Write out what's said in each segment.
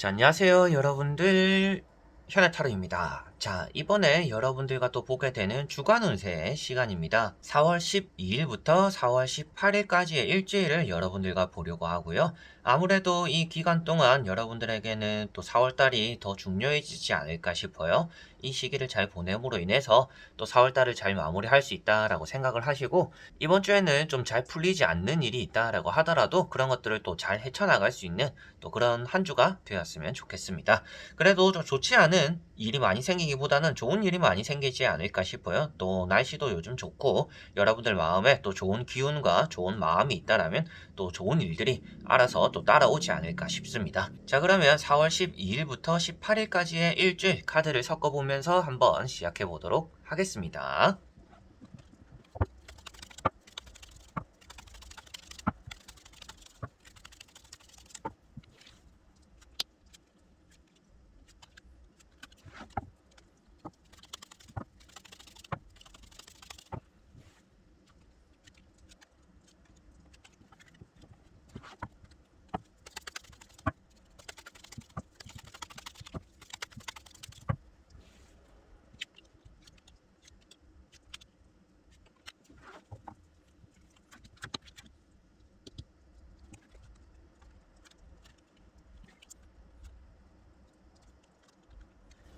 자, 안녕하세요, 여러분들. 현아타로입니다. 자, 이번에 여러분들과 또 보게 되는 주간 운세 시간입니다. 4월 12일부터 4월 18일까지의 일주일을 여러분들과 보려고 하고요. 아무래도 이 기간 동안 여러분들에게는 또 4월달이 더 중요해지지 않을까 싶어요. 이 시기를 잘 보냄으로 인해서 또 4월달을 잘 마무리할 수 있다라고 생각을 하시고 이번 주에는 좀 잘 풀리지 않는 일이 있다라고 하더라도 그런 것들을 또 잘 헤쳐나갈 수 있는 또 그런 한 주가 되었으면 좋겠습니다. 그래도 좀 좋지 않은 일이 많이 생기기보다는 좋은 일이 많이 생기지 않을까 싶어요. 또 날씨도 요즘 좋고 여러분들 마음에 또 좋은 기운과 좋은 마음이 있다라면 또 좋은 일들이 알아서 또 따라오지 않을까 싶습니다. 자 그러면 4월 12일부터 18일까지의 일주일 카드를 섞어보면 서 한번 시작해 보도록 하겠습니다.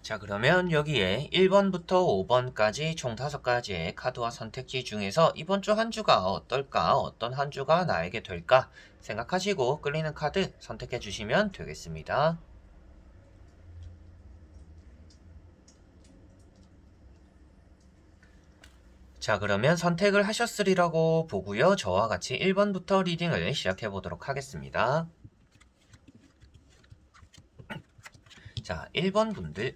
자, 그러면 여기에 1번부터 5번까지 총 5가지의 카드와 선택지 중에서 이번 주 한 주가 어떨까, 어떤 한 주가 나에게 될까 생각하시고 끌리는 카드 선택해 주시면 되겠습니다. 자, 그러면 선택을 하셨으리라고 보고요. 저와 같이 1번부터 리딩을 시작해 보도록 하겠습니다. 자, 1번 분들.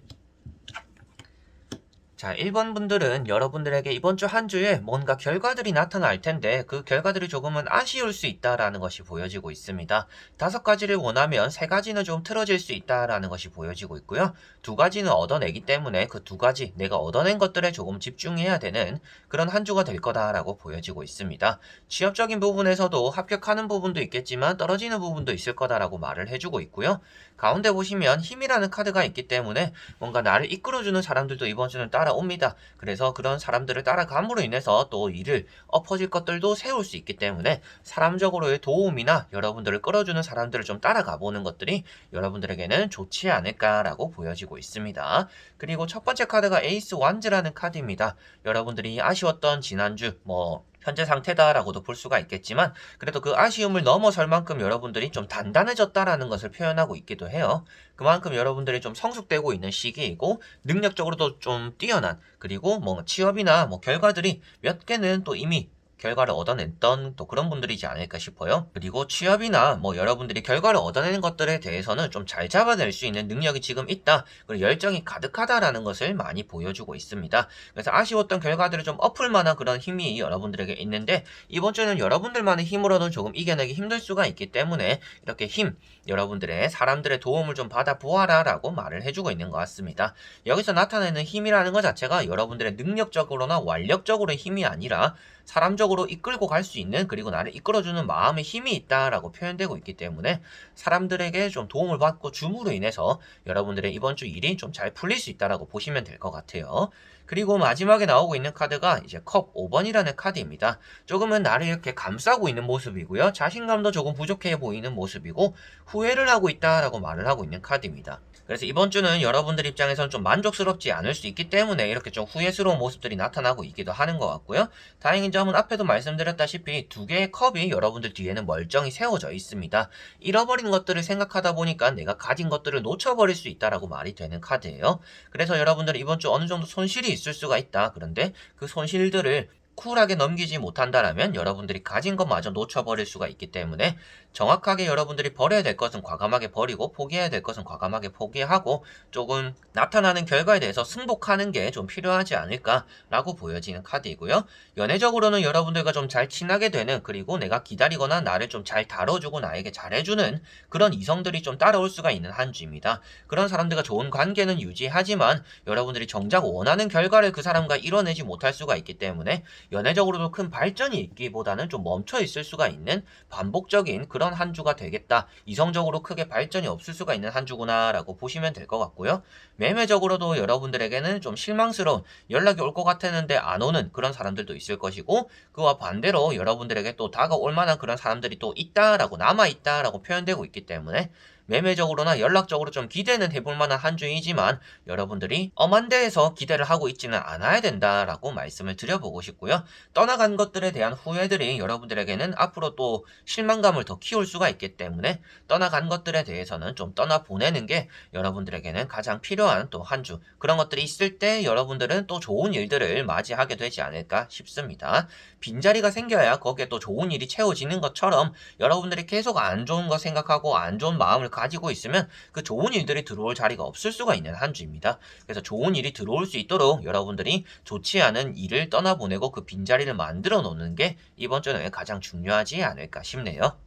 자, 1번 분들은 여러분들에게 이번 주 한 주에 뭔가 결과들이 나타날 텐데 그 결과들이 조금은 아쉬울 수 있다라는 것이 보여지고 있습니다. 다섯 가지를 원하면 세 가지는 좀 틀어질 수 있다라는 것이 보여지고 있고요. 두 가지는 얻어내기 때문에 그 두 가지 내가 얻어낸 것들에 조금 집중해야 되는 그런 한 주가 될 거다라고 보여지고 있습니다. 취업적인 부분에서도 합격하는 부분도 있겠지만 떨어지는 부분도 있을 거다라고 말을 해주고 있고요. 가운데 보시면 힘이라는 카드가 있기 때문에 뭔가 나를 이끌어주는 사람들도 이번 주는 따라 옵니다. 그래서 그런 사람들을 따라감으로 인해서 또 일을 엎어질 것들도 세울 수 있기 때문에 사람적으로의 도움이나 여러분들을 끌어주는 사람들을 좀 따라가 보는 것들이 여러분들에게는 좋지 않을까라고 보여지고 있습니다. 그리고 첫 번째 카드가 에이스 완즈라는 카드입니다. 여러분들이 아쉬웠던 지난주 뭐 현재 상태다라고도 볼 수가 있겠지만 그래도 그 아쉬움을 넘어설 만큼 여러분들이 좀 단단해졌다라는 것을 표현하고 있기도 해요. 그만큼 여러분들이 좀 성숙되고 있는 시기이고 능력적으로도 좀 뛰어난 그리고 뭐 취업이나 뭐 결과들이 몇 개는 또 이미 결과를 얻어냈던 또 그런 분들이지 않을까 싶어요. 그리고 취업이나 뭐 여러분들이 결과를 얻어내는 것들에 대해서는 좀 잘 잡아낼 수 있는 능력이 지금 있다. 그리고 열정이 가득하다라는 것을 많이 보여주고 있습니다. 그래서 아쉬웠던 결과들을 좀 엎을 만한 그런 힘이 여러분들에게 있는데 이번 주는 여러분들만의 힘으로는 조금 이겨내기 힘들 수가 있기 때문에 이렇게 힘, 여러분들의 사람들의 도움을 좀 받아 보아라 라고 말을 해주고 있는 것 같습니다. 여기서 나타내는 힘이라는 것 자체가 여러분들의 능력적으로나 완력적으로의 힘이 아니라 사람적으로 이끌고 갈 수 있는 그리고 나를 이끌어주는 마음의 힘이 있다라고 표현되고 있기 때문에 사람들에게 좀 도움을 받고 줌으로 인해서 여러분들의 이번 주 일이 좀 잘 풀릴 수 있다라고 보시면 될 것 같아요. 그리고 마지막에 나오고 있는 카드가 이제 컵 5번이라는 카드입니다. 조금은 나를 이렇게 감싸고 있는 모습이고요. 자신감도 조금 부족해 보이는 모습이고 후회를 하고 있다라고 말을 하고 있는 카드입니다. 그래서 이번 주는 여러분들 입장에서는 좀 만족스럽지 않을 수 있기 때문에 이렇게 좀 후회스러운 모습들이 나타나고 있기도 하는 것 같고요. 다행인 점은 앞에도 말씀드렸다시피 두 개의 컵이 여러분들 뒤에는 멀쩡히 세워져 있습니다. 잃어버린 것들을 생각하다 보니까 내가 가진 것들을 놓쳐버릴 수 있다라고 말이 되는 카드예요. 그래서 여러분들은 이번 주 어느 정도 손실이 있을 수가 있다. 그런데 그 손실들을 쿨하게 넘기지 못한다라면 여러분들이 가진 것마저 놓쳐버릴 수가 있기 때문에 정확하게 여러분들이 버려야 될 것은 과감하게 버리고 포기해야 될 것은 과감하게 포기하고 조금 나타나는 결과에 대해서 승복하는 게 좀 필요하지 않을까라고 보여지는 카드이고요. 연애적으로는 여러분들과 좀 잘 친하게 되는 그리고 내가 기다리거나 나를 좀 잘 다뤄주고 나에게 잘해주는 그런 이성들이 좀 따라올 수가 있는 한 주입니다. 그런 사람들과 좋은 관계는 유지하지만 여러분들이 정작 원하는 결과를 그 사람과 이뤄내지 못할 수가 있기 때문에 연애적으로도 큰 발전이 있기보다는 좀 멈춰 있을 수가 있는 반복적인 그런 한 주가 되겠다. 이성적으로 크게 발전이 없을 수가 있는 한 주구나라고 보시면 될 것 같고요. 매매적으로도 여러분들에게는 좀 실망스러운 연락이 올 것 같았는데 안 오는 그런 사람들도 있을 것이고 그와 반대로 여러분들에게 또 다가올 만한 그런 사람들이 또 있다라고 남아 있다라고 표현되고 있기 때문에 매매적으로나 연락적으로 좀 기대는 해볼 만한 한 주이지만 여러분들이 엄한 데에서 기대를 하고 있지는 않아야 된다라고 말씀을 드려보고 싶고요. 떠나간 것들에 대한 후회들이 여러분들에게는 앞으로 또 실망감을 더 키울 수가 있기 때문에 떠나간 것들에 대해서는 좀 떠나 보내는 게 여러분들에게는 가장 필요한 또 한 주. 그런 것들이 있을 때 여러분들은 또 좋은 일들을 맞이하게 되지 않을까 싶습니다. 빈자리가 생겨야 거기에 또 좋은 일이 채워지는 것처럼 여러분들이 계속 안 좋은 거 생각하고 안 좋은 마음을 가지고 있으면 그 좋은 일들이 들어올 자리가 없을 수가 있는 한 주입니다. 그래서 좋은 일이 들어올 수 있도록 여러분들이 좋지 않은 일을 떠나보내고 그 빈자리를 만들어 놓는 게 이번 주는 가장 중요하지 않을까 싶네요.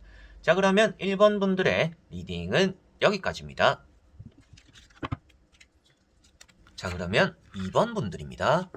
자, 그러면 1번 분들의 리딩은 여기까지입니다. 자, 그러면 2번 분들입니다.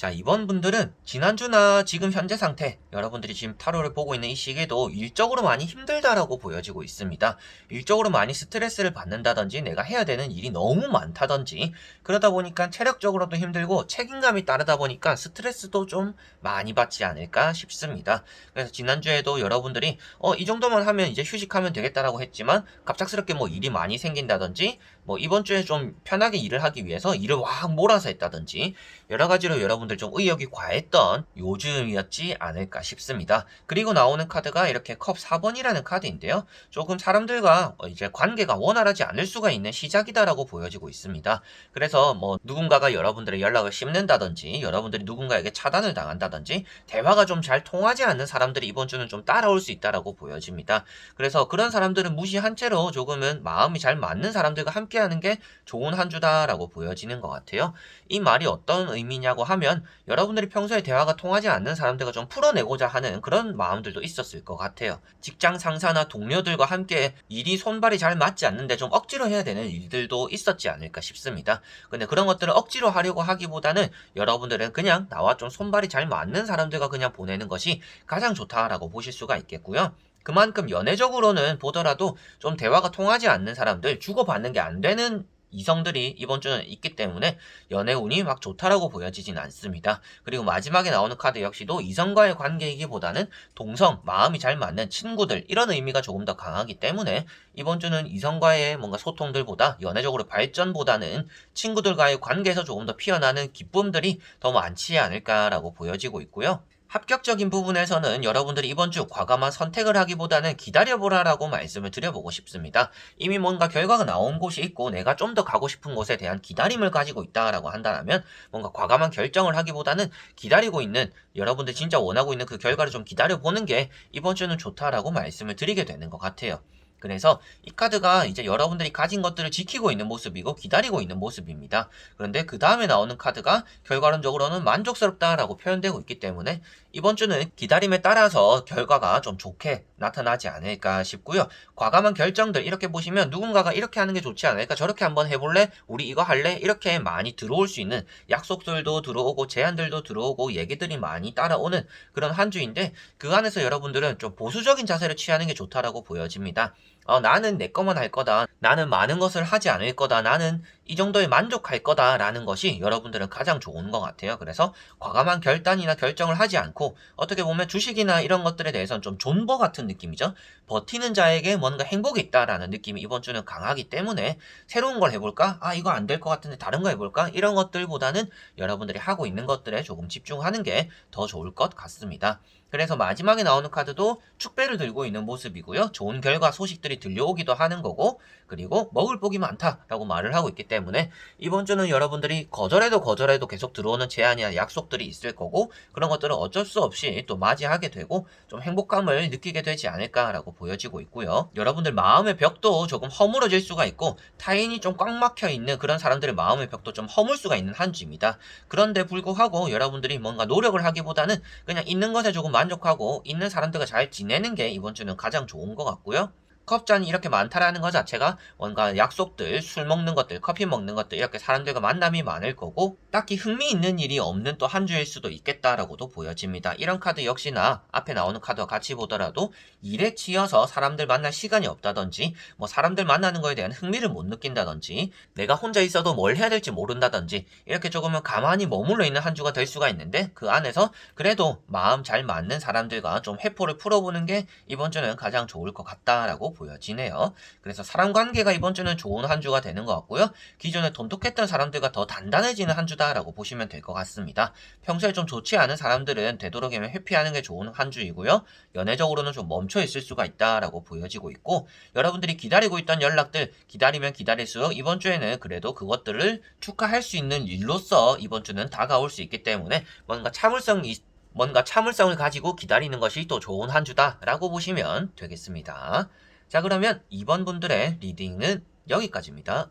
자, 이번 분들은 지난주나 지금 현재 상태, 여러분들이 지금 타로를 보고 있는 이 시기에도 일적으로 많이 힘들다라고 보여지고 있습니다. 일적으로 많이 스트레스를 받는다든지 내가 해야 되는 일이 너무 많다든지 그러다 보니까 체력적으로도 힘들고 책임감이 따르다 보니까 스트레스도 좀 많이 받지 않을까 싶습니다. 그래서 지난주에도 여러분들이 어, 이 정도만 하면 이제 휴식하면 되겠다라고 했지만 갑작스럽게 뭐 일이 많이 생긴다든지 뭐 이번 주에 좀 편하게 일을 하기 위해서 일을 확 몰아서 했다든지 여러 가지로 여러분들 좀 의욕이 과했던 요즘이었지 않을까 싶습니다. 그리고 나오는 카드가 이렇게 컵 4번이라는 카드인데요. 조금 사람들과 이제 관계가 원활하지 않을 수가 있는 시작이다라고 보여지고 있습니다. 그래서 뭐 누군가가 여러분들의 연락을 씹는다든지 여러분들이 누군가에게 차단을 당한다든지 대화가 좀 잘 통하지 않는 사람들이 이번 주는 좀 따라올 수 있다라고 보여집니다. 그래서 그런 사람들은 무시한 채로 조금은 마음이 잘 맞는 사람들과 함께 하는 게 좋은 한 주다라고 보여지는 것 같아요. 이 말이 어떤 의미냐고 하면 여러분들이 평소에 대화가 통하지 않는 사람들과 좀 풀어내고자 하는 그런 마음들도 있었을 것 같아요. 직장 상사나 동료들과 함께 일이 손발이 잘 맞지 않는데 좀 억지로 해야 되는 일들도 있었지 않을까 싶습니다. 근데 그런 것들을 억지로 하려고 하기보다는 여러분들은 그냥 나와 좀 손발이 잘 맞는 사람들과 그냥 보내는 것이 가장 좋다라고 보실 수가 있겠고요. 그만큼 연애적으로는 보더라도 좀 대화가 통하지 않는 사람들, 주고받는 게 안 되는 이성들이 이번 주는 있기 때문에 연애 운이 막 좋다라고 보여지진 않습니다. 그리고 마지막에 나오는 카드 역시도 이성과의 관계이기보다는 동성, 마음이 잘 맞는 친구들 이런 의미가 조금 더 강하기 때문에 이번 주는 이성과의 뭔가 소통들보다 연애적으로 발전보다는 친구들과의 관계에서 조금 더 피어나는 기쁨들이 더 많지 않을까라고 보여지고 있고요. 합격적인 부분에서는 여러분들이 이번 주 과감한 선택을 하기보다는 기다려보라라고 말씀을 드려보고 싶습니다. 이미 뭔가 결과가 나온 곳이 있고 내가 좀 더 가고 싶은 곳에 대한 기다림을 가지고 있다라고 한다면 뭔가 과감한 결정을 하기보다는 기다리고 있는 여러분들 진짜 원하고 있는 그 결과를 좀 기다려보는 게 이번 주는 좋다라고 말씀을 드리게 되는 것 같아요. 그래서 이 카드가 이제 여러분들이 가진 것들을 지키고 있는 모습이고 기다리고 있는 모습입니다. 그런데 그 다음에 나오는 카드가 결과론적으로는 만족스럽다라고 표현되고 있기 때문에 이번 주는 기다림에 따라서 결과가 좀 좋게 나타나지 않을까 싶고요. 과감한 결정들 이렇게 보시면 누군가가 이렇게 하는 게 좋지 않을까 저렇게 한번 해볼래? 우리 이거 할래? 이렇게 많이 들어올 수 있는 약속들도 들어오고 제안들도 들어오고 얘기들이 많이 따라오는 그런 한 주인데 그 안에서 여러분들은 좀 보수적인 자세를 취하는 게 좋다라고 보여집니다. 어, 나는 내 것만 할 거다. 나는 많은 것을 하지 않을 거다. 나는 이 정도에 만족할 거다라는 것이 여러분들은 가장 좋은 것 같아요. 그래서 과감한 결단이나 결정을 하지 않고 어떻게 보면 주식이나 이런 것들에 대해서는 좀 존버 같은 느낌이죠. 버티는 자에게 뭔가 행복이 있다라는 느낌이 이번 주는 강하기 때문에 새로운 걸 해볼까? 아 이거 안 될 것 같은데 다른 거 해볼까? 이런 것들보다는 여러분들이 하고 있는 것들에 조금 집중하는 게 더 좋을 것 같습니다. 그래서 마지막에 나오는 카드도 축배를 들고 있는 모습이고요. 좋은 결과 소식들이 들려오기도 하는 거고 그리고 먹을 복이 많다라고 말을 하고 있기 때문에 이번 주는 여러분들이 거절해도 거절해도 계속 들어오는 제안이나 약속들이 있을 거고 그런 것들은 어쩔 수 없이 또 맞이하게 되고 좀 행복감을 느끼게 되지 않을까라고 보여지고 있고요. 여러분들 마음의 벽도 조금 허물어질 수가 있고 타인이 좀 꽉 막혀 있는 그런 사람들의 마음의 벽도 좀 허물 수가 있는 한 주입니다. 그런데 불구하고 여러분들이 뭔가 노력을 하기보다는 그냥 있는 것에 조금 만족하고 있는 사람들과 잘 지내는 게 이번 주는 가장 좋은 것 같고요. 컵잔이 이렇게 많다라는 것 자체가 뭔가 약속들, 술 먹는 것들, 커피 먹는 것들 이렇게 사람들과 만남이 많을 거고 딱히 흥미 있는 일이 없는 또 한 주일 수도 있겠다라고도 보여집니다. 이런 카드 역시나 앞에 나오는 카드와 같이 보더라도 일에 치여서 사람들 만날 시간이 없다든지 뭐 사람들 만나는 거에 대한 흥미를 못 느낀다든지 내가 혼자 있어도 뭘 해야 될지 모른다든지 이렇게 조금은 가만히 머물러 있는 한 주가 될 수가 있는데 그 안에서 그래도 마음 잘 맞는 사람들과 좀 회포를 풀어보는 게 이번 주는 가장 좋을 것 같다라고 보여지네요. 그래서 사람 관계가 이번 주는 좋은 한 주가 되는 것 같고요. 기존에 돈독했던 사람들과 더 단단해지는 한 주다라고 보시면 될 것 같습니다. 평소에 좀 좋지 않은 사람들은 되도록이면 회피하는 게 좋은 한 주이고요. 연애적으로는 좀 멈춰 있을 수가 있다라고 보여지고 있고 여러분들이 기다리고 있던 연락들 기다리면 기다릴수록 이번 주에는 그래도 그것들을 축하할 수 있는 일로서 이번 주는 다가올 수 있기 때문에 뭔가 참을성이 뭔가 참을성을 가지고 기다리는 것이 또 좋은 한 주다라고 보시면 되겠습니다. 자 그러면 이번 분들의 리딩은 여기까지입니다.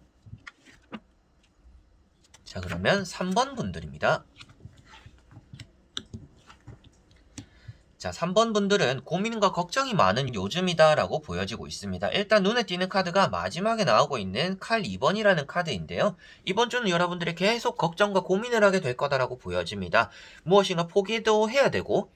자 그러면 3번 분들입니다. 자, 3번 분들은 고민과 걱정이 많은 요즘이다라고 보여지고 있습니다. 일단 눈에 띄는 카드가 마지막에 나오고 있는 칼 2번이라는 카드인데요. 이번 주는 여러분들이 계속 걱정과 고민을 하게 될 거다라고 보여집니다. 무엇인가 포기도 해야 되고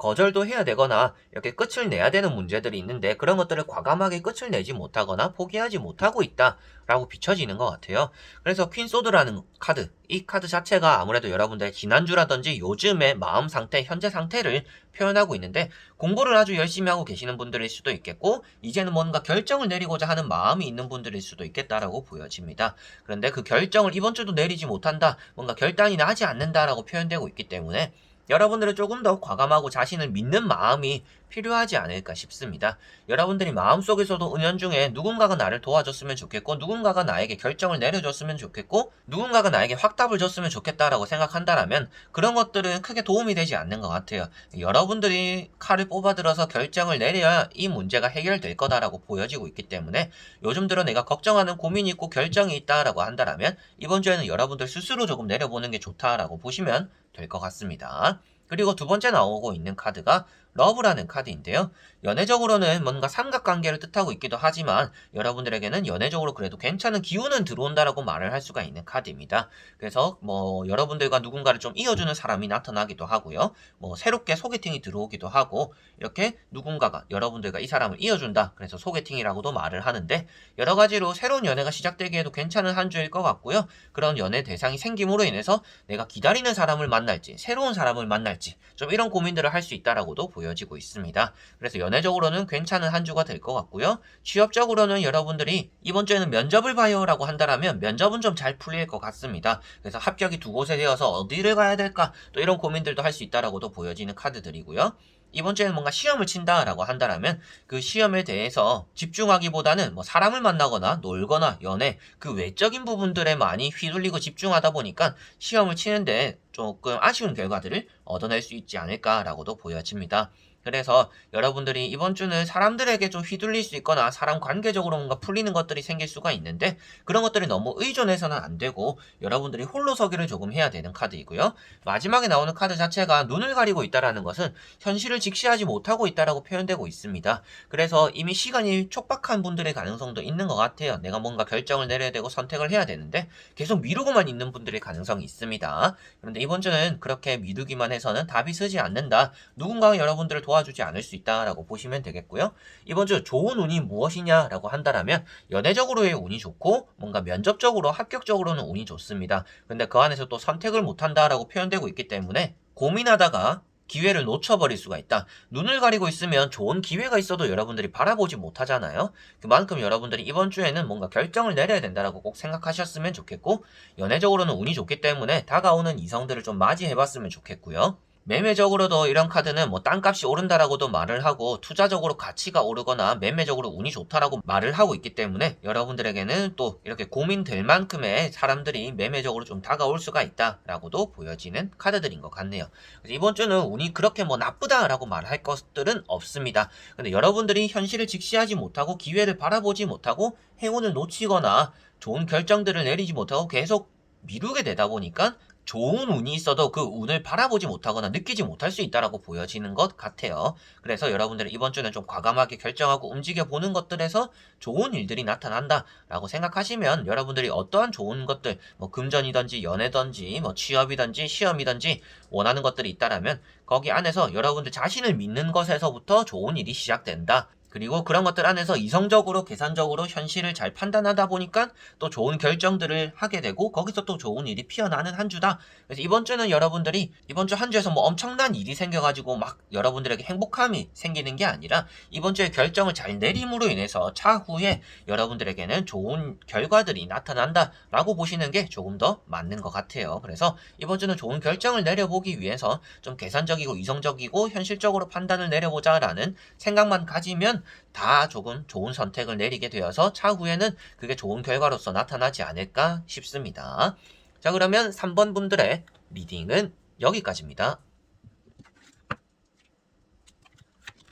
거절도 해야 되거나 이렇게 끝을 내야 되는 문제들이 있는데 그런 것들을 과감하게 끝을 내지 못하거나 포기하지 못하고 있다라고 비춰지는 것 같아요. 그래서 퀸 소드라는 카드, 이 카드 자체가 아무래도 여러분들의 지난주라든지 요즘의 마음 상태, 현재 상태를 표현하고 있는데 공부를 아주 열심히 하고 계시는 분들일 수도 있겠고 이제는 뭔가 결정을 내리고자 하는 마음이 있는 분들일 수도 있겠다라고 보여집니다. 그런데 그 결정을 이번 주도 내리지 못한다, 뭔가 결단이 나지 않는다라고 표현되고 있기 때문에 여러분들은 조금 더 과감하고 자신을 믿는 마음이 필요하지 않을까 싶습니다. 여러분들이 마음속에서도 은연중에 누군가가 나를 도와줬으면 좋겠고 누군가가 나에게 결정을 내려줬으면 좋겠고 누군가가 나에게 확답을 줬으면 좋겠다라고 생각한다라면 그런 것들은 크게 도움이 되지 않는 것 같아요. 여러분들이 칼을 뽑아들어서 결정을 내려야 이 문제가 해결될 거다라고 보여지고 있기 때문에 요즘 들어 내가 걱정하는 고민이 있고 결정이 있다라고 한다라면 이번 주에는 여러분들 스스로 조금 내려보는 게 좋다라고 보시면 될 것 같습니다. 그리고 두 번째 나오고 있는 카드가 러브라는 카드인데요. 연애적으로는 뭔가 삼각관계를 뜻하고 있기도 하지만 여러분들에게는 연애적으로 그래도 괜찮은 기운은 들어온다라고 말을 할 수가 있는 카드입니다. 그래서 뭐 여러분들과 누군가를 좀 이어주는 사람이 나타나기도 하고요. 뭐 새롭게 소개팅이 들어오기도 하고 이렇게 누군가가 여러분들과 이 사람을 이어준다. 그래서 소개팅이라고도 말을 하는데 여러 가지로 새로운 연애가 시작되기에도 괜찮은 한 주일 것 같고요. 그런 연애 대상이 생김으로 인해서 내가 기다리는 사람을 만날지 새로운 사람을 만날지 좀 이런 고민들을 할 수 있다라고도 보여지고 있습니다. 그래서 연 애적으로는 괜찮은 한 주가 될 것 같고요. 취업적으로는 여러분들이 이번 주에는 면접을 봐요라고 한다라면 면접은 좀 잘 풀릴 것 같습니다. 그래서 합격이 두 곳에 되어서 어디를 가야 될까 또 이런 고민들도 할 수 있다라고도 보여지는 카드들이고요. 이번 주에는 뭔가 시험을 친다라고 한다라면 그 시험에 대해서 집중하기보다는 뭐 사람을 만나거나 놀거나 연애 그 외적인 부분들에 많이 휘둘리고 집중하다 보니까 시험을 치는데 조금 아쉬운 결과들을 얻어낼 수 있지 않을까라고도 보여집니다. 그래서 여러분들이 이번 주는 사람들에게 좀 휘둘릴 수 있거나 사람 관계적으로 뭔가 풀리는 것들이 생길 수가 있는데 그런 것들이 너무 의존해서는 안 되고 여러분들이 홀로 서기를 조금 해야 되는 카드이고요. 마지막에 나오는 카드 자체가 눈을 가리고 있다라는 것은 현실을 직시하지 못하고 있다라고 표현되고 있습니다. 그래서 이미 시간이 촉박한 분들의 가능성도 있는 것 같아요. 내가 뭔가 결정을 내려야 되고 선택을 해야 되는데 계속 미루고만 있는 분들의 가능성이 있습니다. 그런데 이번 주는 그렇게 미루기만 해서는 답이 서지 않는다. 누군가가 여러분들을 도와주지 않을 수 있다라고 보시면 되겠고요. 이번 주 좋은 운이 무엇이냐라고 한다라면 연애적으로의 운이 좋고 뭔가 면접적으로 합격적으로는 운이 좋습니다. 근데 그 안에서 또 선택을 못한다라고 표현되고 있기 때문에 고민하다가 기회를 놓쳐버릴 수가 있다. 눈을 가리고 있으면 좋은 기회가 있어도 여러분들이 바라보지 못하잖아요. 그만큼 여러분들이 이번 주에는 뭔가 결정을 내려야 된다라고 꼭 생각하셨으면 좋겠고 연애적으로는 운이 좋기 때문에 다가오는 이성들을 좀 맞이해봤으면 좋겠고요. 매매적으로도 이런 카드는 뭐 땅값이 오른다라고도 말을 하고 투자적으로 가치가 오르거나 매매적으로 운이 좋다라고 말을 하고 있기 때문에 여러분들에게는 또 이렇게 고민될 만큼의 사람들이 매매적으로 좀 다가올 수가 있다라고도 보여지는 카드들인 것 같네요. 이번 주는 운이 그렇게 뭐 나쁘다라고 말할 것들은 없습니다. 근데 여러분들이 현실을 직시하지 못하고 기회를 바라보지 못하고 행운을 놓치거나 좋은 결정들을 내리지 못하고 계속 미루게 되다 보니까 좋은 운이 있어도 그 운을 바라보지 못하거나 느끼지 못할 수 있다라고 보여지는 것 같아요. 그래서 여러분들이 이번 주는 좀 과감하게 결정하고 움직여 보는 것들에서 좋은 일들이 나타난다라고 생각하시면 여러분들이 어떠한 좋은 것들, 뭐 금전이든지 연애든지 뭐 취업이든지 시험이든지 원하는 것들이 있다라면 거기 안에서 여러분들 자신을 믿는 것에서부터 좋은 일이 시작된다. 그리고 그런 것들 안에서 이성적으로 계산적으로 현실을 잘 판단하다 보니까 또 좋은 결정들을 하게 되고 거기서 또 좋은 일이 피어나는 한 주다. 그래서 이번 주는 여러분들이 이번 주 한 주에서 뭐 엄청난 일이 생겨가지고 막 여러분들에게 행복함이 생기는 게 아니라 이번 주에 결정을 잘 내림으로 인해서 차후에 여러분들에게는 좋은 결과들이 나타난다라고 보시는 게 조금 더 맞는 것 같아요. 그래서 이번 주는 좋은 결정을 내려보기 위해서 좀 계산적이고 이성적이고 현실적으로 판단을 내려보자라는 생각만 가지면 다 조금 좋은 선택을 내리게 되어서 차후에는 그게 좋은 결과로서 나타나지 않을까 싶습니다. 자, 그러면 3번 분들의 리딩은 여기까지입니다.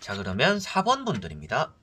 자, 그러면 4번 분들입니다.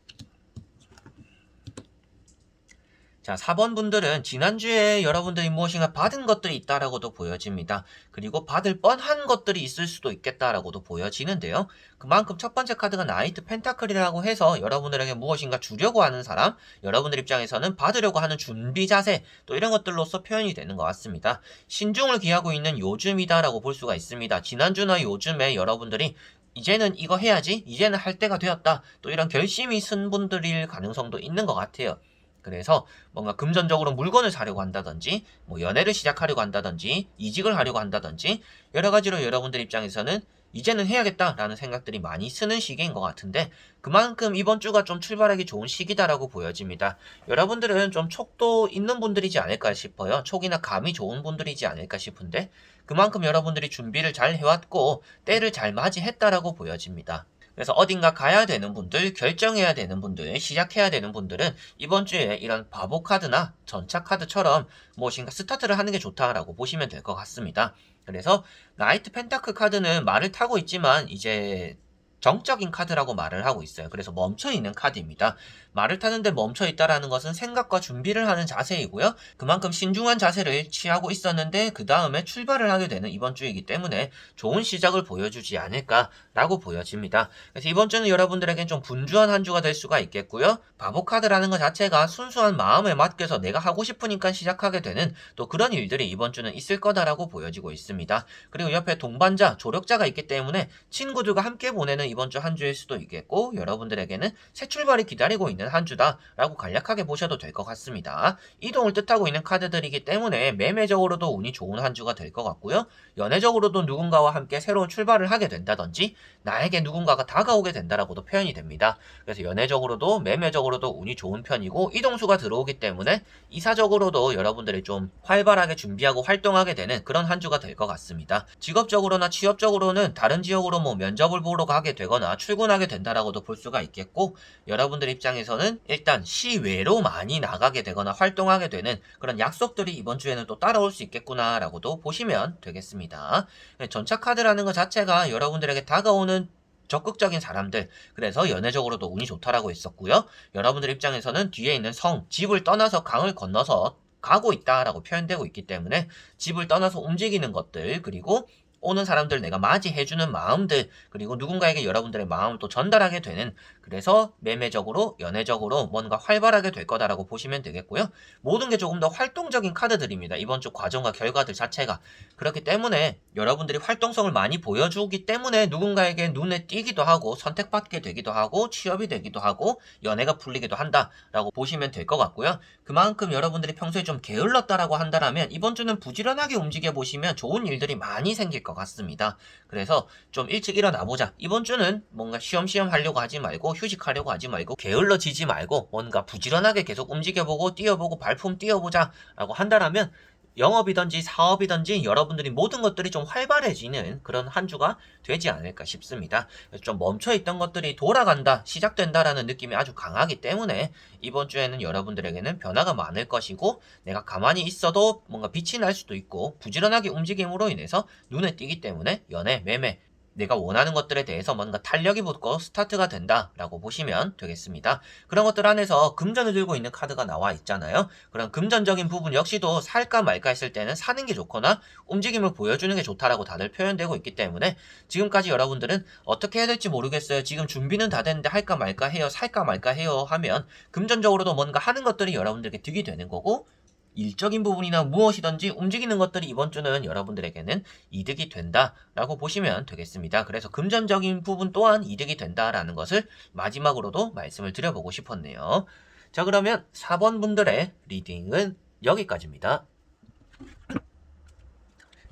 자, 4번 분들은 지난주에 여러분들이 무엇인가 받은 것들이 있다라고도 보여집니다. 그리고 받을 뻔한 것들이 있을 수도 있겠다라고도 보여지는데요. 그만큼 첫 번째 카드가 나이트 펜타클이라고 해서 여러분들에게 무엇인가 주려고 하는 사람, 여러분들 입장에서는 받으려고 하는 준비 자세, 또 이런 것들로서 표현이 되는 것 같습니다. 신중을 기하고 있는 요즘이다라고 볼 수가 있습니다. 지난주나 요즘에 여러분들이 이제는 이거 해야지, 이제는 할 때가 되었다, 또 이런 결심이 쓴 분들일 가능성도 있는 것 같아요. 그래서 뭔가 금전적으로 물건을 사려고 한다든지, 뭐 연애를 시작하려고 한다든지, 이직을 하려고 한다든지, 여러 가지로 여러분들 입장에서는 이제는 해야겠다라는 생각들이 많이 쓰는 시기인 것 같은데, 그만큼 이번 주가 좀 출발하기 좋은 시기다라고 보여집니다. 여러분들은 좀 촉도 있는 분들이지 않을까 싶어요. 촉이나 감이 좋은 분들이지 않을까 싶은데, 그만큼 여러분들이 준비를 잘 해왔고, 때를 잘 맞이했다라고 보여집니다. 그래서 어딘가 가야 되는 분들, 결정해야 되는 분들, 시작해야 되는 분들은 이번 주에 이런 바보 카드나 전차 카드처럼 무엇인가 스타트를 하는 게 좋다라고 보시면 될 것 같습니다. 그래서 나이트 펜타클 카드는 말을 타고 있지만 이제 정적인 카드라고 말을 하고 있어요. 그래서 멈춰 있는 카드입니다. 말을 타는데 멈춰 있다라는 것은 생각과 준비를 하는 자세이고요. 그만큼 신중한 자세를 취하고 있었는데 그 다음에 출발을 하게 되는 이번 주이기 때문에 좋은 시작을 보여주지 않을까라고 보여집니다. 그래서 이번 주는 여러분들에겐 좀 분주한 한 주가 될 수가 있겠고요. 바보 카드라는 것 자체가 순수한 마음에 맡겨서 내가 하고 싶으니까 시작하게 되는 또 그런 일들이 이번 주는 있을 거다라고 보여지고 있습니다. 그리고 옆에 동반자, 조력자가 있기 때문에 친구들과 함께 보내는 이번 주 한 주일 수도 있겠고 여러분들에게는 새 출발이 기다리고 있는 한 주다라고 간략하게 보셔도 될 것 같습니다. 이동을 뜻하고 있는 카드들이기 때문에 매매적으로도 운이 좋은 한 주가 될 것 같고요. 연애적으로도 누군가와 함께 새로운 출발을 하게 된다든지 나에게 누군가가 다가오게 된다라고도 표현이 됩니다. 그래서 연애적으로도 매매적으로도 운이 좋은 편이고 이동수가 들어오기 때문에 이사적으로도 여러분들이 좀 활발하게 준비하고 활동하게 되는 그런 한 주가 될 것 같습니다. 직업적으로나 취업적으로는 다른 지역으로 뭐 면접을 보러 가게 되거나 출근하게 된다라고도 볼 수가 있겠고 여러분들 입장에서는 일단 시외로 많이 나가게 되거나 활동하게 되는 그런 약속들이 이번 주에는 또 따라올 수 있겠구나라고도 보시면 되겠습니다. 네, 전차 카드라는 것 자체가 여러분들에게 다가오는 적극적인 사람들 그래서 연애적으로도 운이 좋다라고 했었고요. 여러분들 입장에서는 뒤에 있는 성, 집을 떠나서 강을 건너서 가고 있다라고 표현되고 있기 때문에 집을 떠나서 움직이는 것들 그리고 오는 사람들 내가 맞이해주는 마음들 그리고 누군가에게 여러분들의 마음을 또 전달하게 되는 그래서 매매적으로 연애적으로 뭔가 활발하게 될 거다라고 보시면 되겠고요. 모든 게 조금 더 활동적인 카드들입니다. 이번 주 과정과 결과들 자체가 그렇기 때문에 여러분들이 활동성을 많이 보여주기 때문에 누군가에게 눈에 띄기도 하고 선택받게 되기도 하고 취업이 되기도 하고 연애가 풀리기도 한다라고 보시면 될 것 같고요. 그만큼 여러분들이 평소에 좀 게을렀다라고 한다면 이번 주는 부지런하게 움직여 보시면 좋은 일들이 많이 생길 것 같습니다. 그래서 좀 일찍 일어나 보자. 이번 주는 뭔가 쉬엄쉬엄 하려고 하지 말고 휴식하려고 하지 말고 게을러지지 말고 뭔가 부지런하게 계속 움직여보고 뛰어보고 발품 뛰어보자 라고 한다면 영업이든지 사업이든지 여러분들이 모든 것들이 좀 활발해지는 그런 한 주가 되지 않을까 싶습니다. 좀 멈춰있던 것들이 돌아간다, 시작된다라는 느낌이 아주 강하기 때문에 이번 주에는 여러분들에게는 변화가 많을 것이고 내가 가만히 있어도 뭔가 빛이 날 수도 있고 부지런하게 움직임으로 인해서 눈에 띄기 때문에 연애, 매매, 내가 원하는 것들에 대해서 뭔가 탄력이 붙고 스타트가 된다라고 보시면 되겠습니다. 그런 것들 안에서 금전을 들고 있는 카드가 나와 있잖아요. 그런 금전적인 부분 역시도 살까 말까 했을 때는 사는 게 좋거나 움직임을 보여주는 게 좋다라고 다들 표현되고 있기 때문에 지금까지 여러분들은 어떻게 해야 될지 모르겠어요. 지금 준비는 다 됐는데 할까 말까 해요. 살까 말까 해요. 하면 금전적으로도 뭔가 하는 것들이 여러분들에게 득이 되는 거고 일적인 부분이나 무엇이든지 움직이는 것들이 이번 주는 여러분들에게는 이득이 된다라고 보시면 되겠습니다. 그래서 금전적인 부분 또한 이득이 된다라는 것을 마지막으로도 말씀을 드려보고 싶었네요. 자, 그러면 4번 분들의 리딩은 여기까지입니다.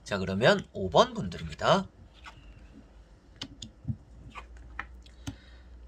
자, 그러면 5번 분들입니다.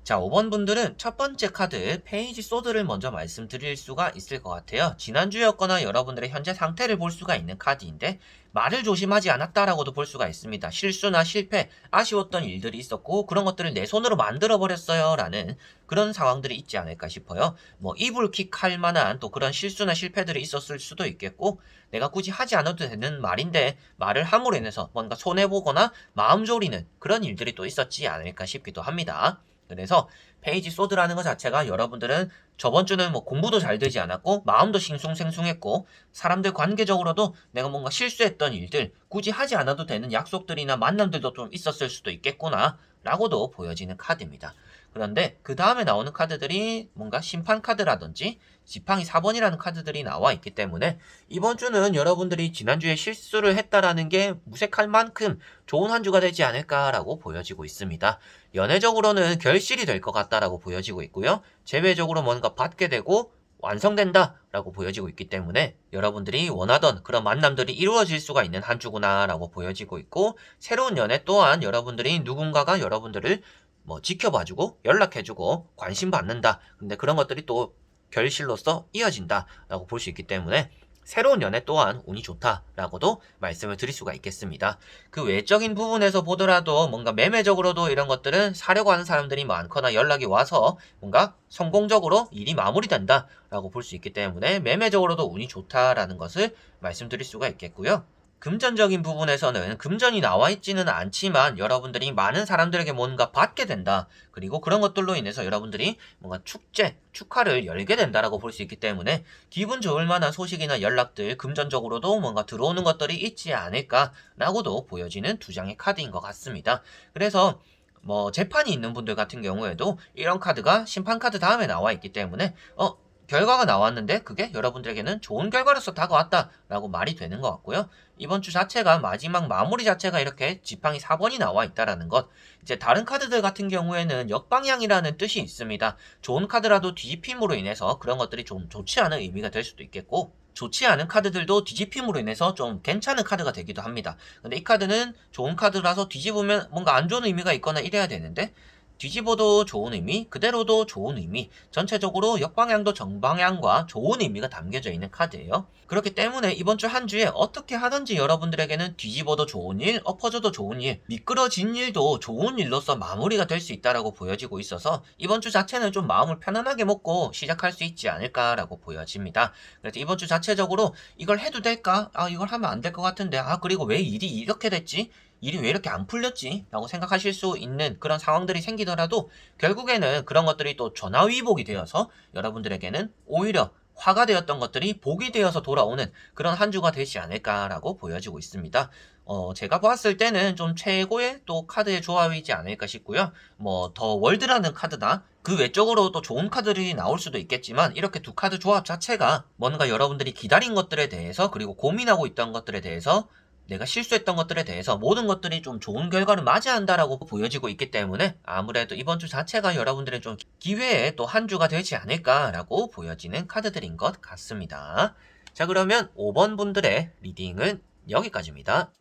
자, 5번 분들은 첫 번째 카드 페이지 소드를 먼저 말씀드릴 수가 있을 것 같아요. 지난주였거나 여러분들의 현재 상태를 볼 수가 있는 카드인데 말을 조심하지 않았다라고도 볼 수가 있습니다. 실수나 실패, 아쉬웠던 일들이 있었고 그런 것들을 내 손으로 만들어 버렸어요 라는 그런 상황들이 있지 않을까 싶어요. 뭐 이불킥 할 만한 또 그런 실수나 실패들이 있었을 수도 있겠고 내가 굳이 하지 않아도 되는 말인데 말을 함으로 인해서 뭔가 손해 보거나 마음 졸이는 그런 일들이 또 있었지 않을까 싶기도 합니다. 그래서 페이지 소드라는 것 자체가 여러분들은 저번 주는 뭐 공부도 잘 되지 않았고 마음도 싱숭생숭했고 사람들 관계적으로도 내가 뭔가 실수했던 일들 굳이 하지 않아도 되는 약속들이나 만남들도 좀 있었을 수도 있겠구나 라고도 보여지는 카드입니다. 그런데 그 다음에 나오는 카드들이 뭔가 심판 카드라든지 지팡이 4번이라는 카드들이 나와 있기 때문에 이번 주는 여러분들이 지난주에 실수를 했다라는 게 무색할 만큼 좋은 한 주가 되지 않을까라고 보여지고 있습니다. 연애적으로는 결실이 될 것 같다라고 보여지고 있고요. 재회적으로 뭔가 받게 되고 완성된다라고 보여지고 있기 때문에 여러분들이 원하던 그런 만남들이 이루어질 수가 있는 한 주구나라고 보여지고 있고 새로운 연애 또한 여러분들이 누군가가 여러분들을 뭐 지켜봐주고 연락해주고 관심 받는다. 근데 그런 것들이 또 결실로서 이어진다라고 볼 수 있기 때문에 새로운 연애 또한 운이 좋다라고도 말씀을 드릴 수가 있겠습니다. 그 외적인 부분에서 보더라도 뭔가 매매적으로도 이런 것들은 사려고 하는 사람들이 많거나 연락이 와서 뭔가 성공적으로 일이 마무리된다라고 볼 수 있기 때문에 매매적으로도 운이 좋다라는 것을 말씀드릴 수가 있겠고요. 금전적인 부분에서는 금전이 나와 있지는 않지만 여러분들이 많은 사람들에게 뭔가 받게 된다. 그리고 그런 것들로 인해서 여러분들이 뭔가 축제, 축하를 열게 된다라고 볼 수 있기 때문에 기분 좋을 만한 소식이나 연락들 금전적으로도 뭔가 들어오는 것들이 있지 않을까라고도 보여지는 두 장의 카드인 것 같습니다. 그래서 뭐 재판이 있는 분들 같은 경우에도 이런 카드가 심판 카드 다음에 나와 있기 때문에 어 결과가 나왔는데 그게 여러분들에게는 좋은 결과로서 다가왔다라고 말이 되는 것 같고요. 이번 주 자체가 마지막 마무리 자체가 이렇게 지팡이 4번이 나와 있다라는 것. 이제 다른 카드들 같은 경우에는 역방향이라는 뜻이 있습니다. 좋은 카드라도 뒤집힘으로 인해서 그런 것들이 좀 좋지 않은 의미가 될 수도 있겠고 좋지 않은 카드들도 뒤집힘으로 인해서 좀 괜찮은 카드가 되기도 합니다. 근데 이 카드는 좋은 카드라서 뒤집으면 뭔가 안 좋은 의미가 있거나 이래야 되는데 뒤집어도 좋은 의미, 그대로도 좋은 의미, 전체적으로 역방향도 정방향과 좋은 의미가 담겨져 있는 카드예요. 그렇기 때문에 이번 주 한 주에 어떻게 하든지 여러분들에게는 뒤집어도 좋은 일, 엎어져도 좋은 일, 미끄러진 일도 좋은 일로서 마무리가 될 수 있다라고 보여지고 있어서 이번 주 자체는 좀 마음을 편안하게 먹고 시작할 수 있지 않을까라고 보여집니다. 그래서 이번 주 자체적으로 이걸 해도 될까? 아, 이걸 하면 안 될 것 같은데. 아, 그리고 왜 일이 이렇게 됐지? 일이 왜 이렇게 안 풀렸지? 라고 생각하실 수 있는 그런 상황들이 생기더라도 결국에는 그런 것들이 또 전화위복이 되어서 여러분들에게는 오히려 화가 되었던 것들이 복이 되어서 돌아오는 그런 한 주가 되지 않을까라고 보여지고 있습니다. 어, 제가 봤을 때는 좀 최고의 또 카드의 조합이지 않을까 싶고요. 뭐, 더 월드라는 카드나 그 외적으로 또 좋은 카드들이 나올 수도 있겠지만 이렇게 두 카드 조합 자체가 뭔가 여러분들이 기다린 것들에 대해서 그리고 고민하고 있던 것들에 대해서 내가 실수했던 것들에 대해서 모든 것들이 좀 좋은 결과를 맞이한다라고 보여지고 있기 때문에 아무래도 이번 주 자체가 여러분들의 좀 기회의 또 한 주가 되지 않을까라고 보여지는 카드들인 것 같습니다. 자 그러면 5번 분들의 리딩은 여기까지입니다.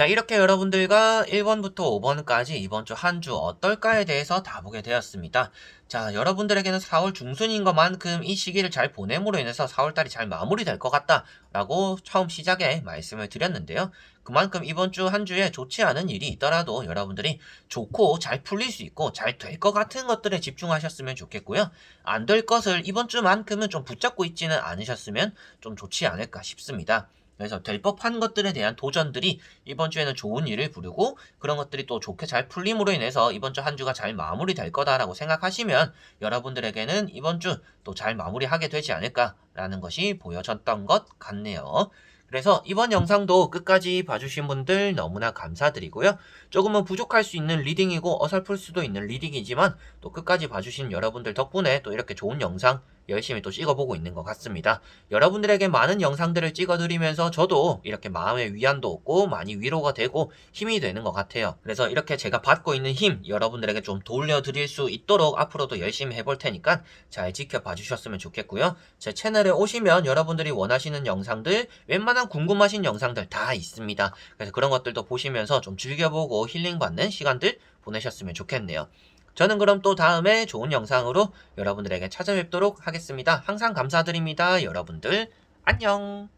자, 이렇게 여러분들과 1번부터 5번까지 이번 주 한 주 어떨까에 대해서 다 보게 되었습니다. 자, 여러분들에게는 4월 중순인 것만큼 이 시기를 잘 보냄으로 인해서 4월달이 잘 마무리될 것 같다 라고 처음 시작에 말씀을 드렸는데요. 그만큼 이번 주 한 주에 좋지 않은 일이 있더라도 여러분들이 좋고 잘 풀릴 수 있고 잘 될 것 같은 것들에 집중하셨으면 좋겠고요. 안 될 것을 이번 주만큼은 좀 붙잡고 있지는 않으셨으면 좀 좋지 않을까 싶습니다. 그래서 될 법한 것들에 대한 도전들이 이번 주에는 좋은 일을 부르고 그런 것들이 또 좋게 잘 풀림으로 인해서 이번 주 한 주가 잘 마무리될 거다라고 생각하시면 여러분들에게는 이번 주 또 잘 마무리하게 되지 않을까라는 것이 보여졌던 것 같네요. 그래서 이번 영상도 끝까지 봐주신 분들 너무나 감사드리고요. 조금은 부족할 수 있는 리딩이고 어설플 수도 있는 리딩이지만 또 끝까지 봐주신 여러분들 덕분에 또 이렇게 좋은 영상 열심히 또 찍어보고 있는 것 같습니다. 여러분들에게 많은 영상들을 찍어드리면서 저도 이렇게 마음의 위안도 얻고 많이 위로가 되고 힘이 되는 것 같아요. 그래서 이렇게 제가 받고 있는 힘 여러분들에게 좀 돌려드릴 수 있도록 앞으로도 열심히 해볼 테니까 잘 지켜봐 주셨으면 좋겠고요. 제 채널에 오시면 여러분들이 원하시는 영상들 웬만한 궁금하신 영상들 다 있습니다. 그래서 그런 것들도 보시면서 좀 즐겨보고 힐링받는 시간들 보내셨으면 좋겠네요. 저는 그럼 또 다음에 좋은 영상으로 여러분들에게 찾아뵙도록 하겠습니다. 항상 감사드립니다. 여러분들 안녕.